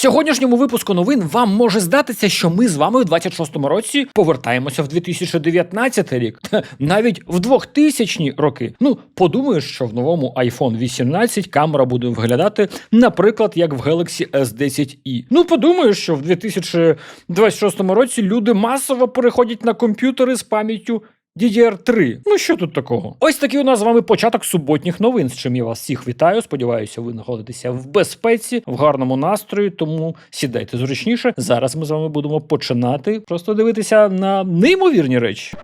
сьогоднішньому випуску новин вам може здатися, що ми з вами в 26-му році повертаємося в 2019 рік, навіть в 2000-ні роки. Ну, подумаєш, що в новому iPhone 18 камера буде виглядати, наприклад, як в Galaxy S10e. Ну, подумаєш, що в 2026 році люди масово переходять на комп'ютери з пам'яттю DDR3. Ну що тут такого? Ось такий у нас з вами початок суботніх новин, з чим я вас всіх вітаю. Сподіваюся, ви знаходитеся в безпеці, в гарному настрої, тому сідайте зручніше. Зараз ми з вами будемо починати просто дивитися на неймовірні речі.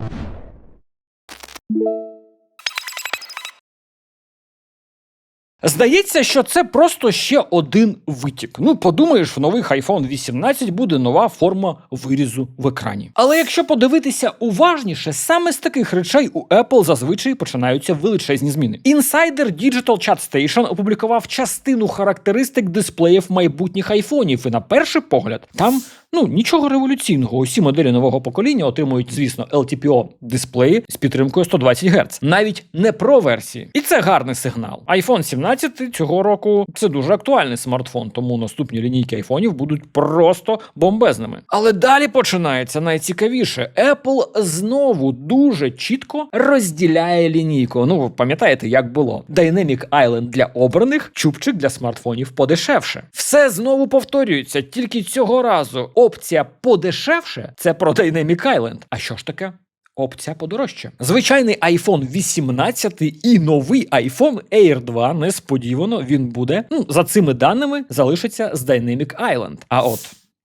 Здається, що це просто ще один витік. Ну, подумаєш, в нових iPhone 18 буде нова форма вирізу в екрані. Але якщо подивитися уважніше, саме з таких речей у Apple зазвичай починаються величезні зміни. Інсайдер Digital Chat Station опублікував частину характеристик дисплеїв майбутніх айфонів, і на перший погляд там ну нічого революційного. Усі моделі нового покоління отримують, звісно, LTPO дисплеї з підтримкою 120 Гц, навіть не про версії. І це гарний сигнал. iPhone 17 цього року це дуже актуальний смартфон, тому наступні лінійки айфонів будуть просто бомбезними. Але далі починається найцікавіше. Apple знову дуже чітко розділяє лінійку. Ну, ви пам'ятаєте, як було? Dynamic Island для обраних, чубчик для смартфонів подешевше. Все знову повторюється, тільки цього разу опція подешевше це про Dynamic. А що ж таке? Опція подорожче. Звичайний iPhone 18 і новий iPhone Air 2 несподівано він буде. Ну, за цими даними залишиться з Dynamic Island. А от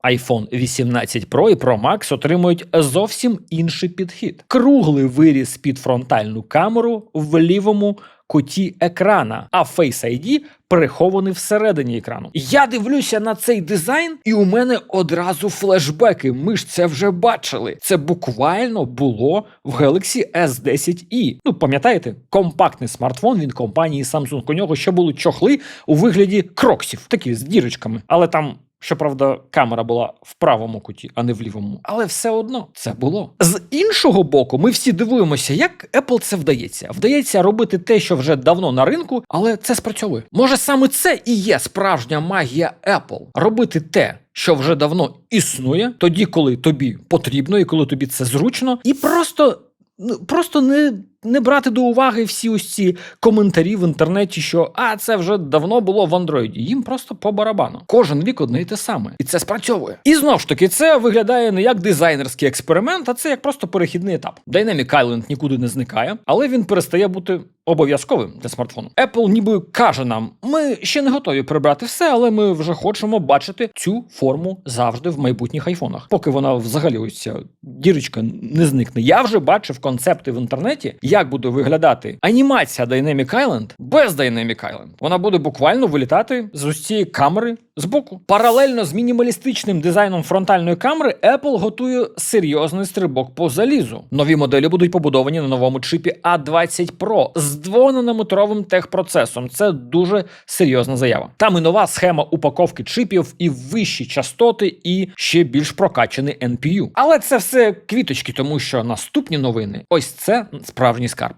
iPhone 18 Pro і Pro Max отримують зовсім інший підхід. Круглий виріз під фронтальну камеру в лівому куті екрана, а Face ID прихований всередині екрану. Я дивлюся на цей дизайн, і у мене одразу флешбеки. Ми ж це вже бачили. Це буквально було в Galaxy S10e. Ну, пам'ятаєте, компактний смартфон від компанії Samsung. У нього ще були чохли у вигляді кроксів, такі з дірочками, але там. Щоправда, камера була в правому куті, а не в лівому. Але все одно це було. З іншого боку, ми всі дивуємося, як Apple це вдається. Вдається робити те, що вже давно на ринку, але це спрацьовує. Може, саме це і є справжня магія Apple робити те. Що вже давно існує, тоді, коли тобі потрібно, і коли тобі це зручно, і просто ну просто не не брати до уваги всі ось ці коментарі в інтернеті, що а це вже давно було в Андроїді. Їм просто по барабану. Кожен рік одне й те саме, і це спрацьовує. І знов ж таки, це виглядає не як дизайнерський експеримент, а це як просто перехідний етап. Dynamic Island нікуди не зникає, але він перестає бути обов'язковим для смартфону. Apple ніби каже нам: ми ще не готові прибрати все, але ми вже хочемо бачити цю форму завжди в майбутніх айфонах. Поки вона взагалі ось ця дірочка не зникне. Я вже бачив концепти в інтернеті як буде виглядати анімація Dynamic Island без Dynamic Island. Вона буде буквально вилітати з усієї камери збоку. Паралельно з мінімалістичним дизайном фронтальної камери Apple готує серйозний стрибок по залізу. Нові моделі будуть побудовані на новому чипі A20 Pro з 2-нанометровим техпроцесом. Це дуже серйозна заява. Там і нова схема упаковки чипів, і вищі частоти, і ще більш прокачаний NPU. Але це все квіточки, тому що наступні новини ось це справжній скарб.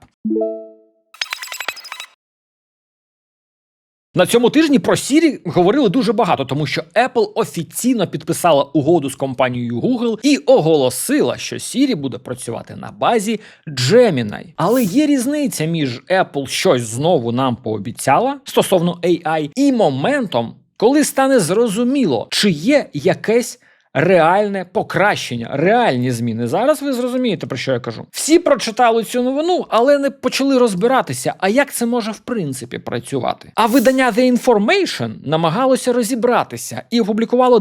На цьому тижні про Siri говорили дуже багато, тому що Apple офіційно підписала угоду з компанією Google і оголосила, що Siri буде працювати на базі Gemini. Але є різниця між Apple щось знову нам пообіцяла стосовно AI і моментом, коли стане зрозуміло, чи є якесь реальне покращення, реальні зміни. Зараз ви зрозумієте, про що я кажу. Всі прочитали цю новину, але не почали розбиратися, а як це може в принципі працювати. А видання The Information намагалося розібратися і опублікувало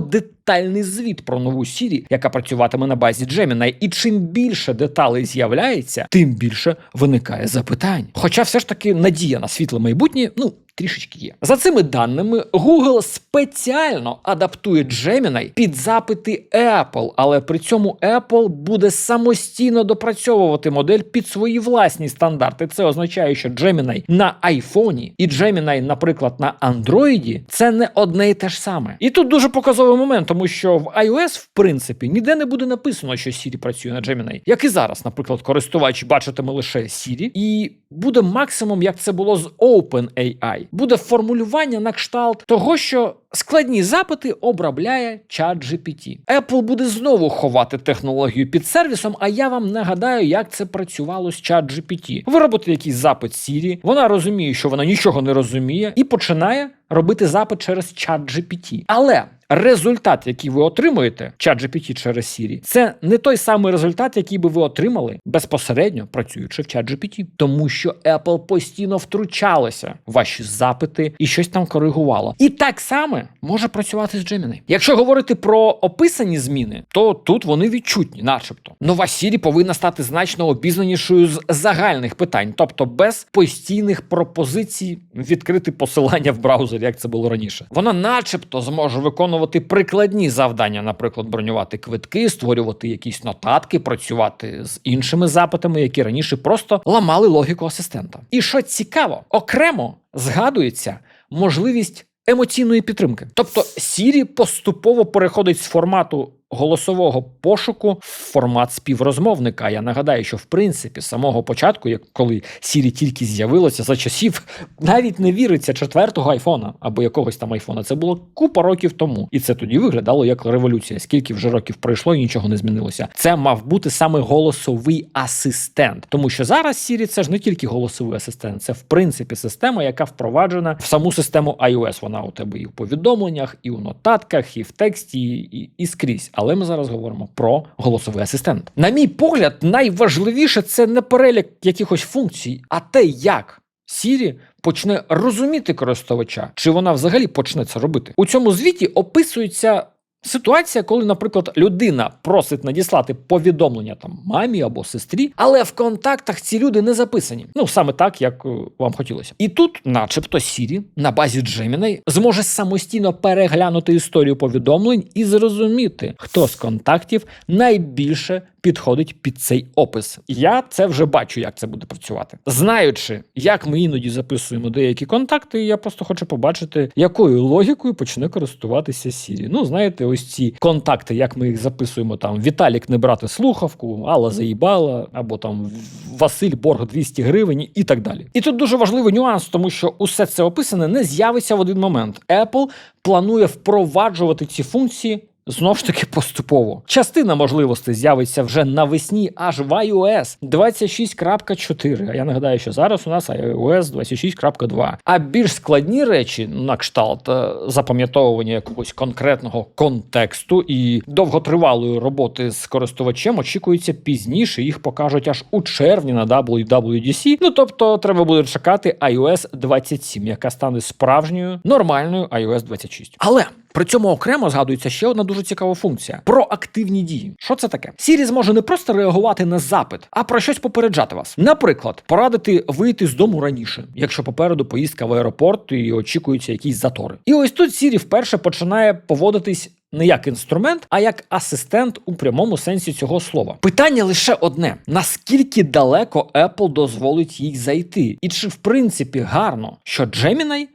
детальний звіт про нову Siri, яка працюватиме на базі Gemini. І чим більше деталей з'являється, тим більше виникає запитань. Хоча все ж таки надія на світле майбутнє, ну трішечки є. За цими даними, Google спеціально адаптує Gemini під запити Apple, але при цьому Apple буде самостійно допрацьовувати модель під свої власні стандарти. Це означає, що Gemini на iPhone і Gemini, наприклад, на Android – це не одне і те ж саме. І тут дуже показовий момент, тому що в iOS, в принципі, ніде не буде написано, що Siri працює на Gemini. Як і зараз, наприклад, користувач бачитиме лише Siri, і буде максимум, як це було з OpenAI. Буде формулювання на кшталт того, що складні запити обробляє ChatGPT. Apple буде знову ховати технологію під сервісом, а я вам нагадаю, як це працювало з ChatGPT. Ви робите якийсь запит Siri, вона розуміє, що вона нічого не розуміє, і починає робити запит через ChatGPT. Але результат, який ви отримуєте, ChatGPT через Siri, це не той самий результат, який би ви отримали безпосередньо працюючи в ChatGPT. Тому що Apple постійно втручалося в ваші запити і щось там коригувало. І так само може працювати з Gemini. Якщо говорити про описані зміни, то тут вони відчутні, начебто. Нова Siri повинна стати значно обізнанішою з загальних питань, тобто без постійних пропозицій відкрити посилання в браузері, як це було раніше. Вона, начебто, зможе виконувати прикладні завдання, наприклад, бронювати квитки, створювати якісь нотатки, працювати з іншими запитами, які раніше просто ламали логіку асистента. І що цікаво, окремо згадується можливість емоційної підтримки. Тобто Siri поступово переходить з формату голосового пошуку в формат співрозмовника. Я нагадаю, що в принципі з самого початку, як коли Siri тільки з'явилося за часів, навіть не віриться четвертого айфона або якогось там айфона. Це було купа років тому, і це тоді виглядало як революція. Скільки вже років пройшло і нічого не змінилося. Це мав бути саме голосовий асистент, тому що зараз Siri це ж не тільки голосовий асистент, це в принципі система, яка впроваджена в саму систему iOS. Вона у тебе і в повідомленнях, і у нотатках, і в тексті, і, і скрізь. Але ми зараз говоримо про голосовий асистент. На мій погляд, найважливіше це не перелік якихось функцій, а те, як Siri почне розуміти користувача, чи вона взагалі почне це робити. У цьому звіті описується. Ситуація, коли, наприклад, людина просить надіслати повідомлення там мамі або сестрі, але в контактах ці люди не записані. Ну саме так, як е, вам хотілося. І тут, начебто, Siri на базі Gemini зможе самостійно переглянути історію повідомлень і зрозуміти, хто з контактів найбільше підходить під цей опис. Я це вже бачу, як це буде працювати. Знаючи, як ми іноді записуємо деякі контакти, я просто хочу побачити, якою логікою почне користуватися Siri. Ну, знаєте, ось ці контакти, як ми їх записуємо там Віталік не брати слухавку, Алла заїбала, або там Василь Борг 200 гривень і так далі. І тут дуже важливий нюанс, тому що усе це описане не з'явиться в один момент. Apple планує впроваджувати ці функції. Знову ж таки поступово. Частина можливостей з'явиться вже навесні аж в iOS 26.4. А я нагадаю, що зараз у нас iOS 26.2. А більш складні речі, на кшталт е, запам'ятовування якогось конкретного контексту і довготривалої роботи з користувачем, очікується пізніше. Їх покажуть аж у червні на WWDC. Ну тобто, треба буде чекати iOS 27, яка стане справжньою нормальною iOS 26. Але при цьому окремо згадується ще одна дуже цікава функція про активні дії. Що це таке? Siri зможе не просто реагувати на запит, а про щось попереджати вас. Наприклад, порадити вийти з дому раніше, якщо попереду поїздка в аеропорт і очікуються якісь затори. І ось тут Siri вперше починає поводитись. Не як інструмент, а як асистент у прямому сенсі цього слова. Питання лише одне: наскільки далеко Apple дозволить їй зайти, і чи в принципі гарно, що Gemini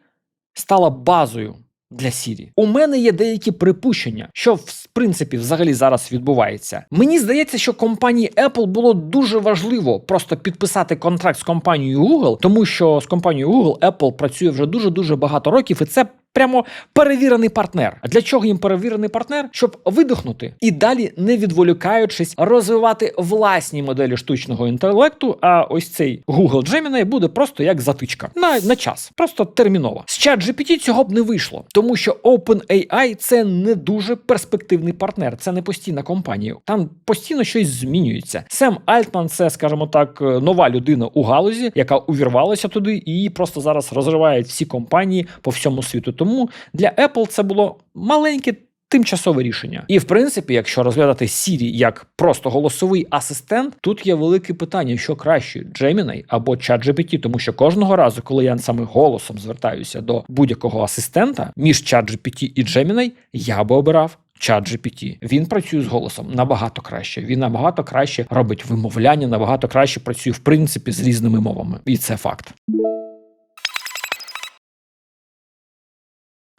стала базою для Сірі. У мене є деякі припущення, що в принципі взагалі зараз відбувається. Мені здається, що компанії Apple було дуже важливо просто підписати контракт з компанією Google, тому що з компанією Google Apple працює вже дуже дуже багато років, і це. Прямо перевірений партнер. А для чого їм перевірений партнер? Щоб видихнути і далі, не відволікаючись, розвивати власні моделі штучного інтелекту. А ось цей Google Gemini буде просто як затичка на, на час, просто терміново. З ChatGPT цього б не вийшло, тому що OpenAI – це не дуже перспективний партнер, це не постійна компанія. Там постійно щось змінюється. Сем Альтман, це, скажімо так, нова людина у галузі, яка увірвалася туди, і її просто зараз розривають всі компанії по всьому світу. Тому для Apple це було маленьке. Тимчасове рішення, і в принципі, якщо розглядати Siri як просто голосовий асистент, тут є велике питання: що краще Gemini або ChatGPT, тому що кожного разу, коли я саме голосом звертаюся до будь-якого асистента між ChatGPT і Gemini, я би обирав. ChatGPT. Він працює з голосом набагато краще. Він набагато краще робить вимовляння, набагато краще працює в принципі з різними мовами, і це факт.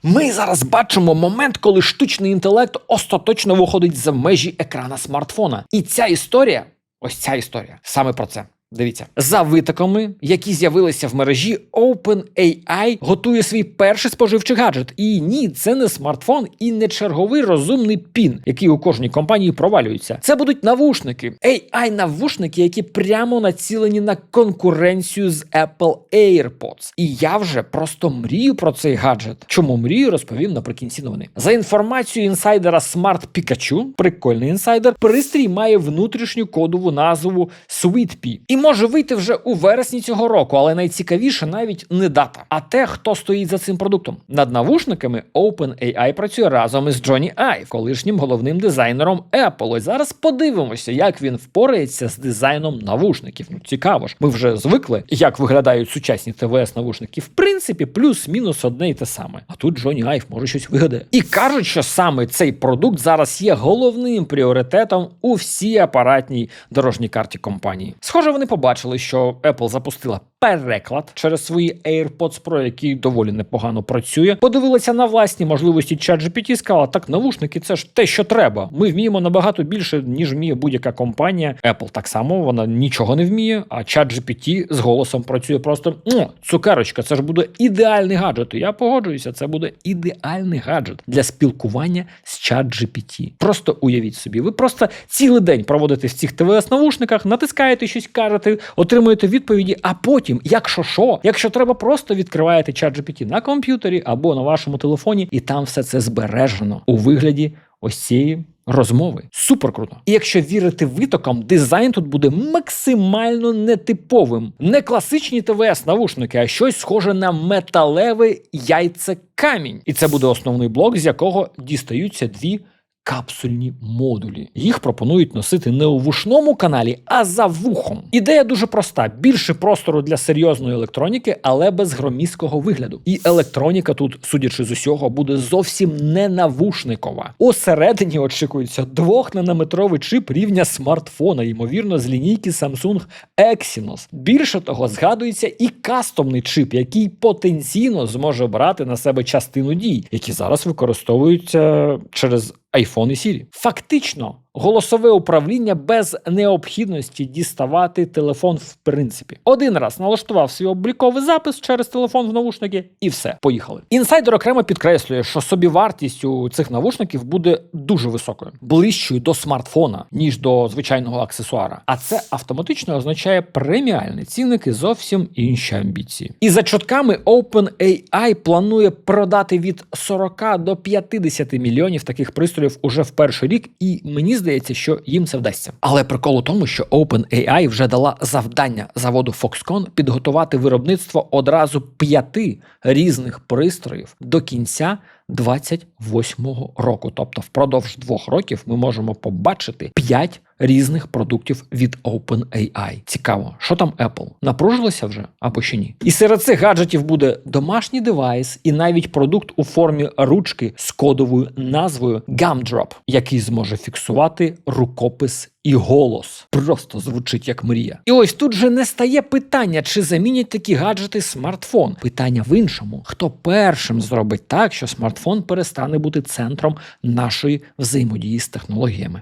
Ми зараз бачимо момент, коли штучний інтелект остаточно виходить за межі екрана смартфона. І ця історія, ось ця історія, саме про це. Дивіться, за витоками, які з'явилися в мережі, OpenAI готує свій перший споживчий гаджет. І ні, це не смартфон і не черговий розумний пін, який у кожній компанії провалюється. Це будуть навушники, ai навушники, які прямо націлені на конкуренцію з Apple AirPods. І я вже просто мрію про цей гаджет. Чому мрію, розповім наприкінці новини. За інформацією інсайдера Smart Pikachu, прикольний інсайдер, пристрій має внутрішню кодову назву SweetPea. Може вийти вже у вересні цього року, але найцікавіше навіть не дата, а те, хто стоїть за цим продуктом. Над навушниками OpenAI працює разом із Джоні Айв, колишнім головним дизайнером Apple. І зараз подивимося, як він впорається з дизайном навушників. Ну цікаво ж, ми вже звикли, як виглядають сучасні ТВС навушники. В принципі, плюс-мінус одне і те саме. А тут Джоні Айв може щось вигадає. І кажуть, що саме цей продукт зараз є головним пріоритетом у всій апаратній дорожній карті компанії. Схоже, вони побачили, що Apple запустила переклад через свої AirPods Pro, який доволі непогано працює. Подивилися на власні можливості ChatGPT і сказала, так навушники це ж те, що треба. Ми вміємо набагато більше, ніж вміє будь-яка компанія. Apple так само вона нічого не вміє. А ChatGPT з голосом працює просто цукерочка. Це ж буде ідеальний гаджет. Я погоджуюся, це буде ідеальний гаджет для спілкування з ChatGPT. Просто уявіть собі, ви просто цілий день проводите в цих ТВС навушниках, натискаєте щось, кажете, отримуєте відповіді, а потім, якщо що, якщо треба, просто відкриваєте ChatGPT на комп'ютері або на вашому телефоні, і там все це збережено у вигляді ось цієї. Розмови супер круто. І якщо вірити витокам, дизайн тут буде максимально нетиповим. Не класичні ТВС навушники, а щось схоже на металевий яйцекамінь. І це буде основний блок, з якого дістаються дві капсульні модулі. Їх пропонують носити не у вушному каналі, а за вухом. Ідея дуже проста: більше простору для серйозної електроніки, але без громіського вигляду. І електроніка тут, судячи з усього, буде зовсім не навушникова. Усередині очікується двохнанометровий чип рівня смартфона, ймовірно, з лінійки Samsung Exynos. Більше того, згадується і кастомний чип, який потенційно зможе брати на себе частину дій, які зараз використовуються через iPhone і Siri. Фактично, голосове управління без необхідності діставати телефон в принципі. Один раз налаштував свій обліковий запис через телефон в навушники, і все, поїхали. Інсайдер окремо підкреслює, що собівартість у цих навушників буде дуже високою, ближчою до смартфона, ніж до звичайного аксесуара. А це автоматично означає преміальні цінники зовсім інші амбіції. І за чутками OpenAI планує продати від 40 до 50 мільйонів таких пристроїв уже в перший рік, і мені здається, що їм це вдасться. Але прикол у тому, що OpenAI вже дала завдання заводу Foxconn підготувати виробництво одразу п'яти різних пристроїв до кінця 28-го року. Тобто, впродовж двох років ми можемо побачити п'ять різних продуктів від OpenAI. Цікаво, що там Apple? Напружилося вже або ще ні? І серед цих гаджетів буде домашній девайс і навіть продукт у формі ручки з кодовою назвою Gumdrop, який зможе фіксувати рукопис. І голос просто звучить як мрія. І ось тут же не стає питання, чи замінять такі гаджети смартфон. Питання в іншому: хто першим зробить так, що смартфон перестане бути центром нашої взаємодії з технологіями.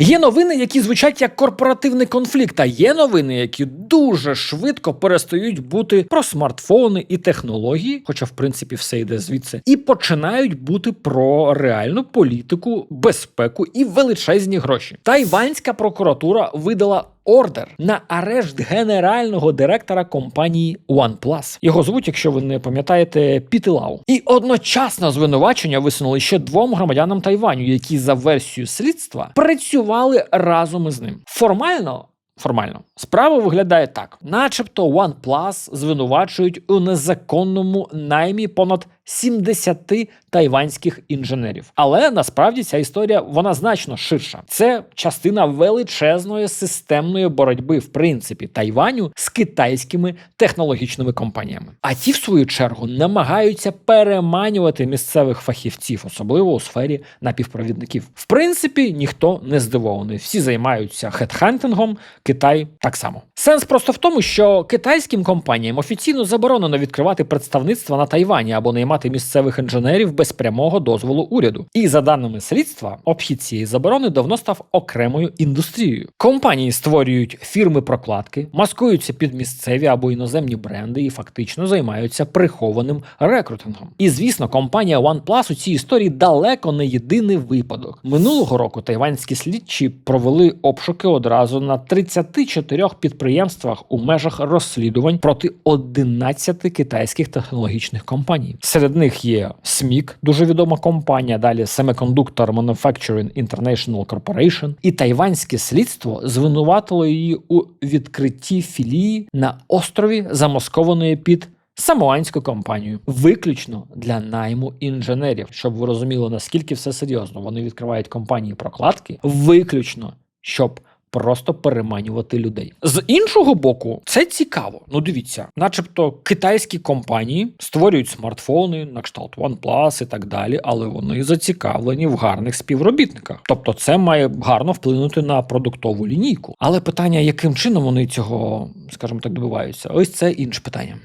Є новини, які звучать як корпоративний конфлікт, а є новини, які дуже швидко перестають бути про смартфони і технології, хоча в принципі все йде звідси, і починають бути про реальну політику, безпеку і величезні гроші. Тайванська прокуратура видала. Ордер на арешт генерального директора компанії OnePlus. Його звуть, якщо ви не пам'ятаєте, Пітилау. І одночасно звинувачення висунули ще двом громадянам Тайваню, які за версією слідства працювали разом із ним. Формально. Формально справа виглядає так, начебто OnePlus звинувачують у незаконному наймі понад 70 тайванських інженерів. Але насправді ця історія вона значно ширша. Це частина величезної системної боротьби, в принципі, Тайваню з китайськими технологічними компаніями. А ті, в свою чергу, намагаються переманювати місцевих фахівців, особливо у сфері напівпровідників. В принципі, ніхто не здивований. Всі займаються хедхантингом, Китай так само. Сенс просто в тому, що китайським компаніям офіційно заборонено відкривати представництва на Тайвані або наймати місцевих інженерів без прямого дозволу уряду. І за даними слідства, обхід цієї заборони давно став окремою індустрією. Компанії створюють фірми прокладки, маскуються під місцеві або іноземні бренди і фактично займаються прихованим рекрутингом. І звісно, компанія OnePlus у цій історії далеко не єдиний випадок. Минулого року тайванські слідчі провели обшуки одразу на 34 підприємствах у межах розслідувань проти 11 китайських технологічних компаній. Серед них є SMIC, дуже відома компанія. Далі Semiconductor Manufacturing International Corporation. І тайванське слідство звинуватило її у відкритті філії на острові, замаскованої під. Самоанську компанію виключно для найму інженерів, щоб ви розуміли наскільки все серйозно. Вони відкривають компанії прокладки виключно, щоб просто переманювати людей. З іншого боку, це цікаво. Ну дивіться, начебто китайські компанії створюють смартфони на кшталт OnePlus і так далі, але вони зацікавлені в гарних співробітниках. Тобто, це має гарно вплинути на продуктову лінійку. Але питання, яким чином вони цього, скажімо так, добиваються, ось це інше питання.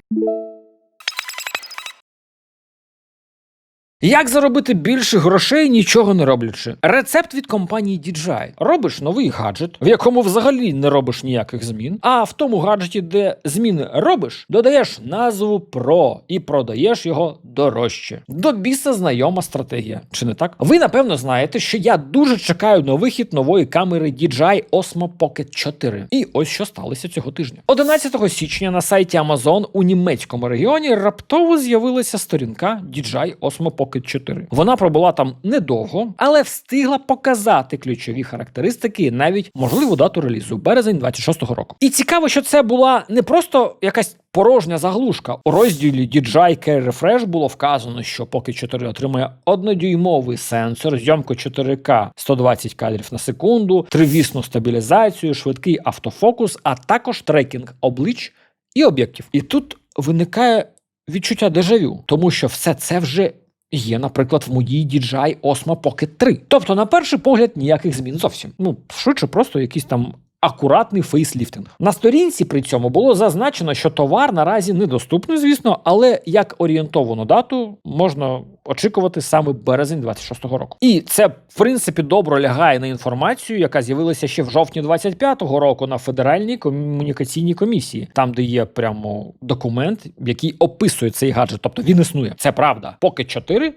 Як заробити більше грошей, нічого не роблячи? Рецепт від компанії DJI. Робиш новий гаджет, в якому взагалі не робиш ніяких змін. А в тому гаджеті, де зміни робиш, додаєш назву Pro і продаєш його дорожче. До біса знайома стратегія. Чи не так? Ви напевно знаєте, що я дуже чекаю на вихід нової камери DJI Osmo Pocket 4. І ось що сталося цього тижня. 11 січня на сайті Amazon у німецькому регіоні раптово з'явилася сторінка DJI Osmo Pocket 4. Вона пробула там недовго, але встигла показати ключові характеристики, навіть можливу дату релізу березень 26-го року. І цікаво, що це була не просто якась. Порожня заглушка у розділі DJI Care Refresh було вказано, що Pocket 4 отримує однодюймовий сенсор, зйомку 4К 120 кадрів на секунду, тривісну стабілізацію, швидкий автофокус, а також трекінг облич і об'єктів. І тут виникає відчуття дежавю, тому що все це вже є, наприклад, в моїй DJI Osmo Pocket 3. Тобто, на перший погляд, ніяких змін зовсім. Ну, швидше, просто якийсь там. Акуратний фейсліфтинг на сторінці при цьому було зазначено, що товар наразі недоступний, звісно, але як орієнтовану дату можна очікувати саме березень 26-го року. І це в принципі добре лягає на інформацію, яка з'явилася ще в жовтні 25-го року на федеральній комунікаційній комісії, там де є прямо документ, який описує цей гаджет. Тобто він існує. Це правда. Поки 4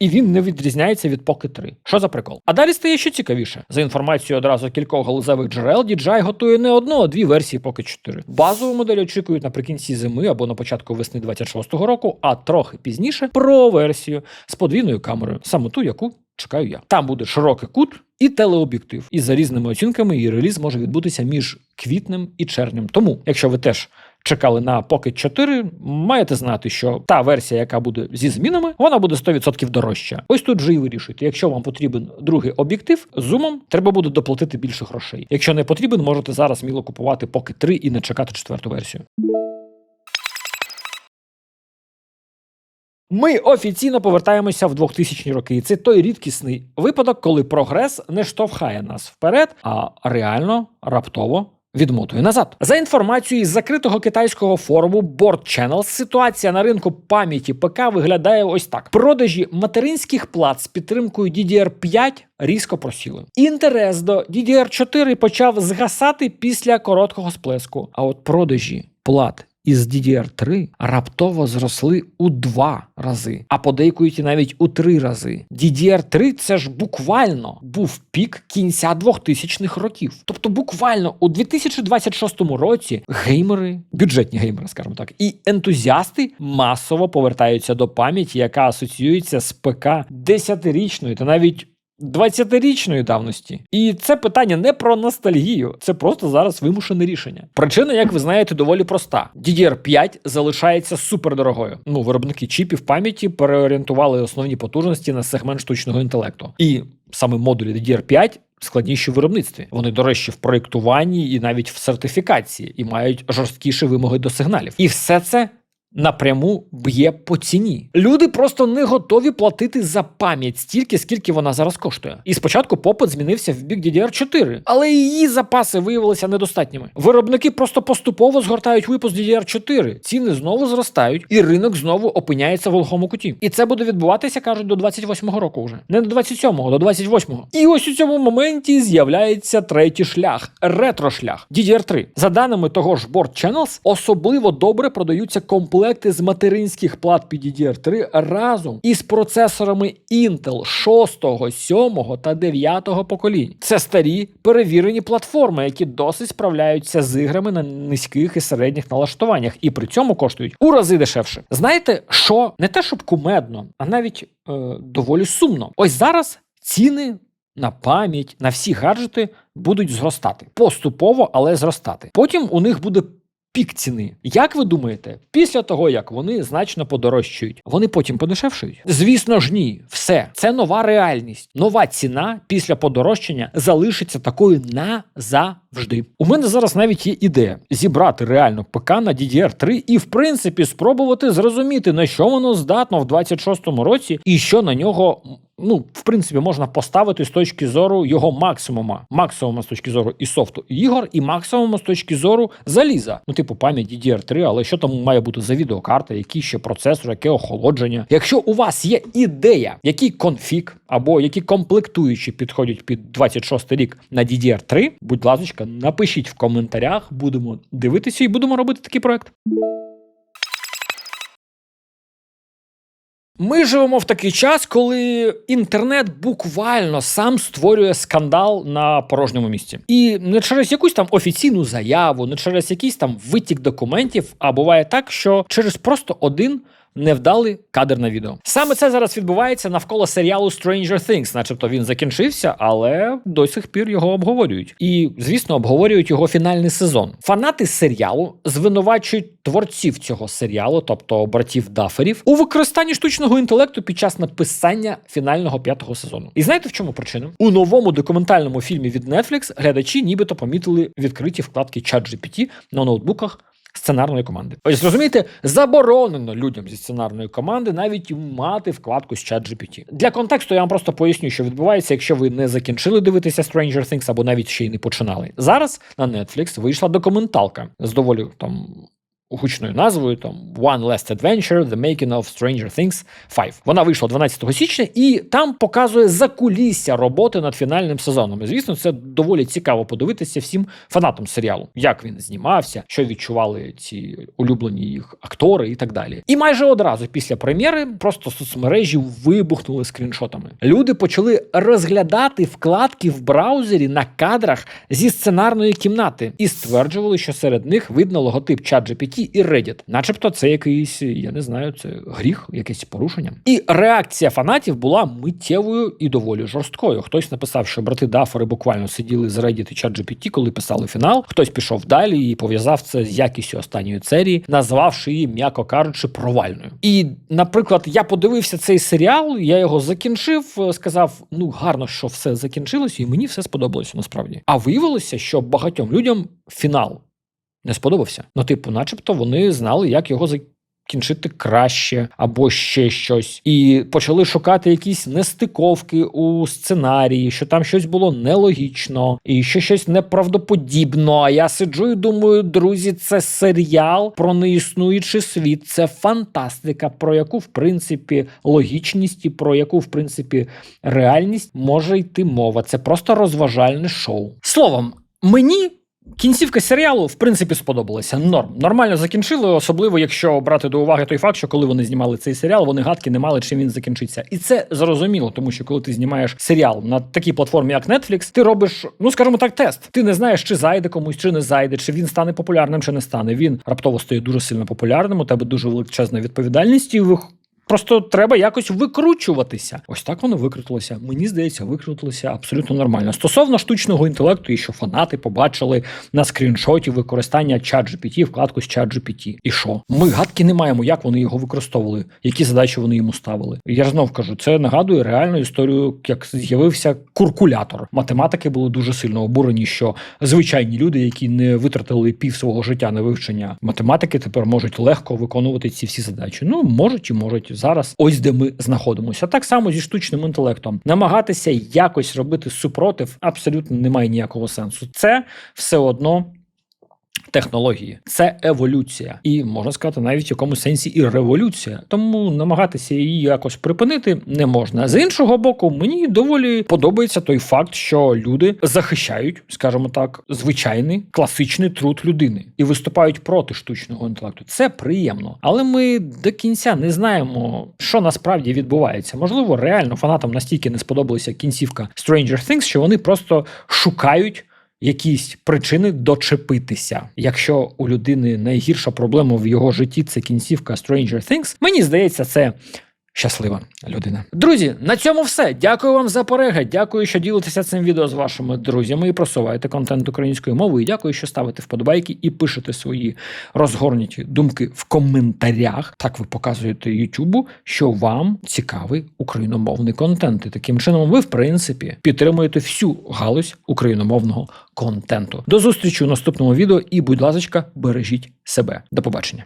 і він не відрізняється від Pocket 3. Що за прикол? А далі стає ще цікавіше. За інформацією одразу кількох галузевих джерел, DJI готує не одну, а дві версії Pocket 4. Базову модель очікують наприкінці зими або на початку весни 26-го року, а трохи пізніше про версію з подвійною камерою, саме ту, яку чекаю я. Там буде широкий кут і телеоб'єктив. І за різними оцінками її реліз може відбутися між квітнем і червнем. Тому, якщо ви теж чекали на Pocket 4, маєте знати, що та версія, яка буде зі змінами, вона буде 100% дорожча. Ось тут же і вирішуйте. Якщо вам потрібен другий об'єктив зумом, треба буде доплатити більше грошей. Якщо не потрібен, можете зараз сміло купувати Pocket 3 і не чекати четверту версію. Ми офіційно повертаємося в 2000-ні роки. Це той рідкісний випадок, коли прогрес не штовхає нас вперед, а реально раптово. Відмотує назад за інформацією із закритого китайського форуму Board Channels, ситуація на ринку пам'яті ПК виглядає ось так: продажі материнських плат з підтримкою DDR5 різко просіли. Інтерес до DDR4 почав згасати після короткого сплеску. А от продажі плат із DDR3 раптово зросли у два рази, а подейкують і навіть у три рази. DDR3 це ж буквально був пік кінця 2000-х років. Тобто, буквально у 2026 році геймери, бюджетні геймери, скажімо так, і ентузіасти масово повертаються до пам'яті, яка асоціюється з ПК 10-річною та навіть 20-річної давності. І це питання не про ностальгію, це просто зараз вимушене рішення. Причина, як ви знаєте, доволі проста: DDR5 залишається супердорогою. Ну, виробники чіпів пам'яті переорієнтували основні потужності на сегмент штучного інтелекту. І саме модулі DDR5 складніші в виробництві. Вони, до речі, в проєктуванні і навіть в сертифікації, і мають жорсткіші вимоги до сигналів. І все це. Напряму б'є по ціні. Люди просто не готові платити за пам'ять стільки, скільки вона зараз коштує. І спочатку попит змінився в бік DDR4, але її запаси виявилися недостатніми. Виробники просто поступово згортають випуск DDR4, ціни знову зростають, і ринок знову опиняється в глухому куті. І це буде відбуватися, кажуть, до 28-го року вже. Не до 27-го, до 28-го. І ось у цьому моменті з'являється третій шлях ретрошлях DDR3. За даними того ж Board Channels, особливо добре продаються комплекти з материнських плат під DDR3 разом із процесорами Intel 6, 7 та 9 поколінь. Це старі перевірені платформи, які досить справляються з іграми на низьких і середніх налаштуваннях, і при цьому коштують у рази дешевше. Знаєте, що не те, щоб кумедно, а навіть е, доволі сумно. Ось зараз ціни. На пам'ять, на всі гаджети будуть зростати поступово, але зростати. Потім у них буде пік ціни. Як ви думаєте, після того як вони значно подорожчають, вони потім подешевшують? Звісно ж, ні, все це нова реальність. Нова ціна після подорожчання залишиться такою назавжди. У мене зараз навіть є ідея зібрати реально ПК на DDR3 і, в принципі, спробувати зрозуміти, на що воно здатно в 26-му році, і що на нього ну, в принципі, можна поставити з точки зору його максимума. Максимума з точки зору і софту і ігор, і максимума з точки зору заліза. Ну, типу, пам'ять DDR3, але що там має бути за відеокарта, який ще процесор, яке охолодження. Якщо у вас є ідея, який конфіг або які комплектуючі підходять під 26 рік на DDR3, будь ласка, напишіть в коментарях, будемо дивитися і будемо робити такий проект. Ми живемо в такий час, коли інтернет буквально сам створює скандал на порожньому місці, і не через якусь там офіційну заяву, не через якийсь там витік документів. А буває так, що через просто один. Невдалий кадр на відео. Саме це зараз відбувається навколо серіалу Stranger Things, начебто він закінчився, але до сих пір його обговорюють. І, звісно, обговорюють його фінальний сезон. Фанати серіалу звинувачують творців цього серіалу, тобто братів Даферів, у використанні штучного інтелекту під час написання фінального п'ятого сезону. І знаєте в чому причина? У новому документальному фільмі від Netflix глядачі нібито помітили відкриті вкладки ChatGPT на ноутбуках сценарної команди. Ось зрозумієте, заборонено людям зі сценарної команди навіть мати вкладку з ChatGPT. Для контексту я вам просто поясню, що відбувається, якщо ви не закінчили дивитися Stranger Things або навіть ще й не починали. Зараз на Netflix вийшла документалка з доволі там. Гучною назвою там One Last Adventure, The Making of Stranger Things 5. Вона вийшла 12 січня і там показує закулісся роботи над фінальним сезоном. І, звісно, це доволі цікаво подивитися всім фанатам серіалу, як він знімався, що відчували ці улюблені їх актори і так далі. І майже одразу після прем'єри просто соцмережі вибухнули скріншотами. Люди почали розглядати вкладки в браузері на кадрах зі сценарної кімнати і стверджували, що серед них видно логотип ChatGPT і Reddit. Начебто, це якийсь, я не знаю, це гріх, якесь порушення. І реакція фанатів була миттєвою і доволі жорсткою. Хтось написав, що брати Дафори буквально сиділи з Reddit і ChatGPT, коли писали фінал. Хтось пішов далі і пов'язав це з якістю останньої серії, назвавши її, м'яко кажучи, провальною. І, наприклад, я подивився цей серіал, я його закінчив, сказав: ну гарно, що все закінчилося, і мені все сподобалося насправді. А виявилося, що багатьом людям фінал не сподобався. Ну, типу, начебто, вони знали, як його закінчити краще або ще щось, і почали шукати якісь нестиковки у сценарії, що там щось було нелогічно, і що щось неправдоподібно. А я сиджу і думаю, друзі, це серіал про неіснуючий світ, це фантастика, про яку в принципі логічність і про яку в принципі реальність може йти мова. Це просто розважальне шоу. Словом, мені. Кінцівка серіалу, в принципі, сподобалася. Норм. Нормально закінчили, особливо якщо брати до уваги той факт, що коли вони знімали цей серіал, вони гадки не мали, чим він закінчиться. І це зрозуміло, тому що коли ти знімаєш серіал на такій платформі, як Netflix, ти робиш, ну скажімо так, тест. Ти не знаєш, чи зайде комусь, чи не зайде, чи він стане популярним, чи не стане. Він раптово стає дуже сильно популярним. У тебе дуже величезна відповідальність, і Просто треба якось викручуватися. Ось так воно викрутилося. Мені здається, викрутилося абсолютно нормально. Стосовно штучного інтелекту, і що фанати побачили на скріншоті використання ChatGPT, вкладку з ChatGPT. І що? Ми гадки не маємо, як вони його використовували, які задачі вони йому ставили. Я ж знов кажу, це нагадує реальну історію, як з'явився куркулятор. Математики були дуже сильно обурені, що звичайні люди, які не витратили пів свого життя на вивчення математики, тепер можуть легко виконувати ці всі задачі. Ну можуть і можуть зараз. Ось де ми знаходимося. Так само зі штучним інтелектом. Намагатися якось робити супротив абсолютно немає ніякого сенсу. Це все одно. Технології це еволюція, і можна сказати, навіть в якомусь сенсі і революція. Тому намагатися її якось припинити не можна. З іншого боку, мені доволі подобається той факт, що люди захищають, скажімо так, звичайний класичний труд людини і виступають проти штучного інтелекту. Це приємно, але ми до кінця не знаємо, що насправді відбувається. Можливо, реально фанатам настільки не сподобалася кінцівка Stranger Things, що вони просто шукають якісь причини дочепитися. Якщо у людини найгірша проблема в його житті це кінцівка Stranger Things, мені здається, це. Щаслива людина. Друзі, на цьому все. Дякую вам за перегляд. Дякую, що ділитеся цим відео з вашими друзями і просуваєте контент українською мовою. Дякую, що ставите вподобайки і пишете свої розгорнуті думки в коментарях. Так ви показуєте Ютубу, що вам цікавий україномовний контент. І таким чином, ви, в принципі, підтримуєте всю галузь україномовного контенту. До зустрічі у наступному відео і, будь ласка, бережіть себе. До побачення.